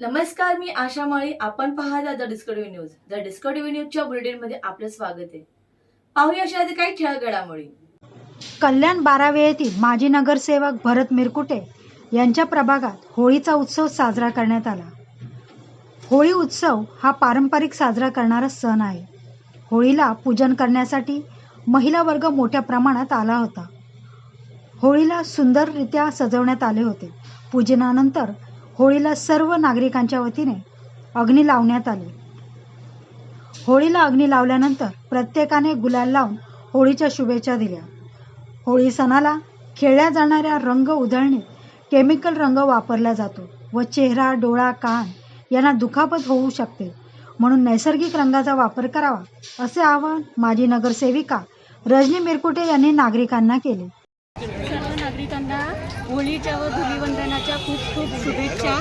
नमस्कार मी आशा माळी. आपण पाहता the Discovery news. The Discovery न्यूजच्या बुलेटिनमध्ये आपलं स्वागत आहे. पाहूया अशा काही ठळक घडामोडी कल्याण बारावे येथील माजी नगरसेवक भरत मिरकुटे यांच्या प्रभागात होळीचा उत्सव साजरा करण्यात आला. होळी उत्सव हा पारंपरिक साजरा करणारा सण आहे. होळीला पूजन करण्यासाठी महिला वर्ग मोठ्या प्रमाणात आला होता. होळीला सुंदररित्या सजवण्यात आले होते. पूजनानंतर होळीला सर्व नागरिकांच्या वतीने अग्नी लावण्यात आली. होळीला अग्नी लावल्यानंतर प्रत्येकाने गुलाल लावून होळीच्या शुभेच्छा दिल्या. होळी सणाला खेळल्या जाणाऱ्या रंग उधळणीत केमिकल रंग वापरला जातो व चेहरा डोळा कान यांना दुखापत होऊ शकते. म्हणून नैसर्गिक रंगाचा वापर करावा असे आवाहन माजी नगरसेविका रजनी मिरकुटे यांनी नागरिकांना केले. सर्व नागरिकांना होळीच्या व धुलीवंदनाच्या खूप खूप शुभेच्छा.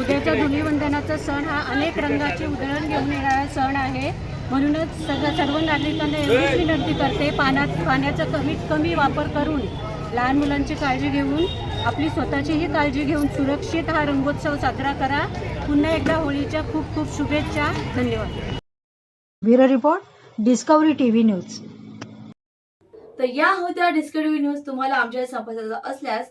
उद्याचा धुलीवंदनाचा सण हा अनेक रंगाची उधळण घेऊन येणारा सण आहे. म्हणूनच सगळं सर्व नागरिकांना एवढीच विनंती करते पाण्यात पाण्याचा कमीत कमी वापर करून लहान मुलांची काळजी घेऊन आपली स्वतःचीही काळजी घेऊन सुरक्षित हा रंगोत्सव साजरा करा. पुन्हा एकदा होळीच्या खूप खूप शुभेच्छा. धन्यवाद. Bureau report Discovery T V news. तर या होत्या डिस्कवरी न्यूज तुम्हाला आमच्या संपर्काचा असल्यास